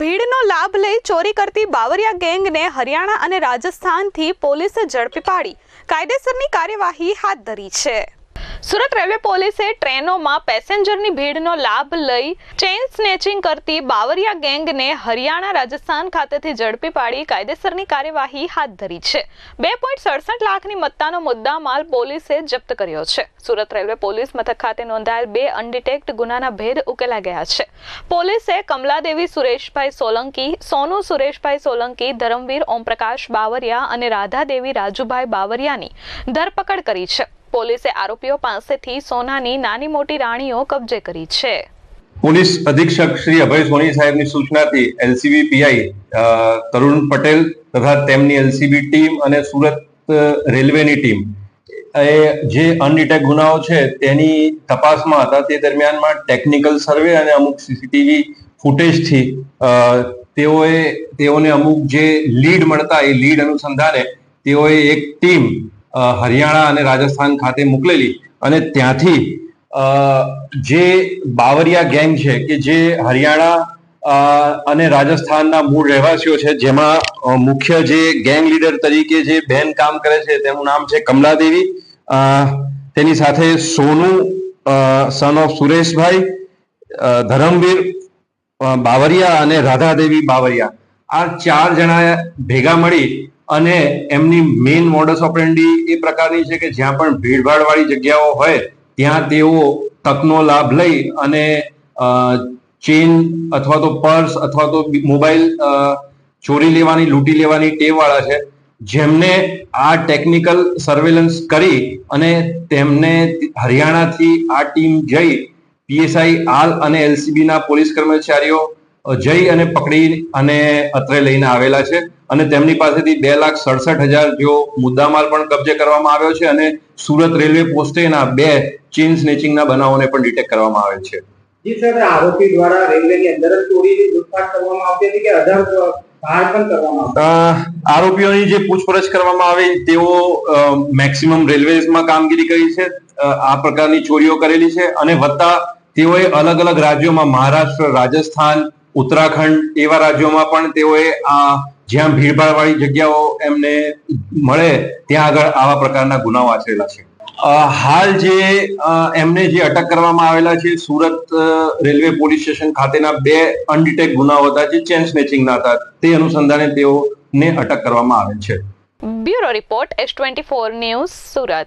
ભીડનો લાભ લઈ ચોરી કરતી બાવરિયા ગેંગને હરિયાણા અને રાજસ્થાનથી પોલીસે ઝડપી પાડી. કાયદેસરની કાર્યવાહી હાથ ધરી છે. સુરત રેલવે પોલીસે ટ્રેનોમાં પેસેન્જરની ભીડનો લાભ લઈ ચેઇન સ્નેચિંગ કરતી બાવરિયા ગેંગને હરિયાણા રાજસ્થાન ખાતેથી ઝડપી પાડી કાયદેસરની કાર્યવાહી હાથ ધરી છે. બે પોઈન્ટ સડસઠ લાખની મત્તાનો મુદ્દામાલ પોલીસે જપ્ત કર્યો છે. સુરત રેલવે પોલીસ મથક ખાતે નોંધાયેલ બે અનડિટેક્ટ ગુનાના ભેદ ઉકેલા ગયા છે. પોલીસે કમલાદેવી સુરેશભાઈ સોલંકી, સોનુ સુરેશભાઈ સોલંકી, ધરમવીર ઓમપ્રકાશ બાવરિયા અને રાધાદેવી રાજુભાઈ બાવરિયાની ધરપકડ કરી છે. પોલીસે આરોપીઓ પાસેથી સોનાની નાની મોટી રાણીઓ કબજે કરી છે. પોલીસ અધિક્ષક શ્રી અભય સોની સાહેબની સૂચનાથી એલસીબી પીઆઈ તરુણ પટેલ તથા તેમની એલસીબી ટીમ અને સુરત રેલવેની ટીમ, એ જે અનડિટેક ગુનાઓ છે તેની તપાસમાં હતા. તે દરમિયાનમાં ટેકનિકલ સર્વે અને અમુક સીસીટીવી ફૂટેજથી તેઓએ, તેઓને અમુક જે લીડ મળતા એ લીડ અનુસંધાને તેઓએ એક ટીમ હરિયાણા અને રાજસ્થાન ખાતે મોકલેલી અને ત્યાંથી જે બાવરિયા ગેંગ છે કે જે હરિયાણા અને રાજસ્થાનના મૂળ રહેવાસીઓ છે, જેમાં મુખ્ય જે ગેંગ લીડર તરીકે જે બેન કામ કરે છે, તેનું નામ છે કમલાદેવી. તેની સાથે સોનુ સન ઓફ સુરેશભાઈ ધરમવીર બાવરિયા અને રાધાદેવી બાવરિયા. આ ચાર જણા ભેગા મળી અને એમની મેઇન મોડસ ઓપરેન્ડી એ પ્રકારની છે કે જ્યાં પણ ભીડભાડ વાળી જગ્યાઓ હોય, ત્યાં તેઓ તકનો લાભ લઈ અને ચેન અથવા તો પર્સ અથવા તો મોબાઈલ ચોરી લેવાની, લૂંટી લેવાની ટેવ વાળા છે. જેમને આ ટેકનિકલ સર્વેલન્સ કરી અને તેમને હરિયાણાથી આ ટીમ જઈ પીએસઆઈ આલ અને એલસીબીના પોલીસ કર્મચારીઓ જઈ અને પકડી અને અત્રે લઈને આવેલા છે. અને તેમની પાસેથી બે લાખ સડસઠ હજાર જેવો મુદ્દામાલ પણ કબજે કરવામાં આવ્યો છે અને સુરત રેલવે પોસ્ટેના બે ચેઇન સ્નેચિંગના બનાવોને પણ ડિટેક્ટ કરવામાં આવે છે. જી સર આરોપી દ્વારા રેલવેની અંદર જ ચોરીની લૂંટફાટ કરવામાં આવતી હતી કે અઢાર કરવામાં આરોપીઓની જે પૂછપરછ કરવામાં આવી તેઓ મેક્સિમમ રેલવેઝમાં કામગીરી કરી છે આ પ્રકારની ચોરીઓ કરેલી છે અને વત્તા તેઓએ અલગ અલગ રાજ્યોમાં મહારાષ્ટ્ર રાજસ્થાન ઉત્તરાખંડ એવા રાજ્યોમાં પણ તેઓએ આ જ્યાં ભીડભાડ વાળી જગ્યાઓ એમને મળે, ત્યાં આગળ આવા પ્રકારના ગુનાઓ આચરેલા છે. હાલ જે એમને જે અટક કરવામાં આવેલા છે, સુરત રેલવે પોલીસ સ્ટેશન ખાતેના બે અનડિટેક ગુનાઓ હતા, જે ચેન સ્નેચિંગના હતા, તે અનુસંધાને તેઓને અટક કરવામાં આવેલ છે. Bureau report, S twenty four news, Surat.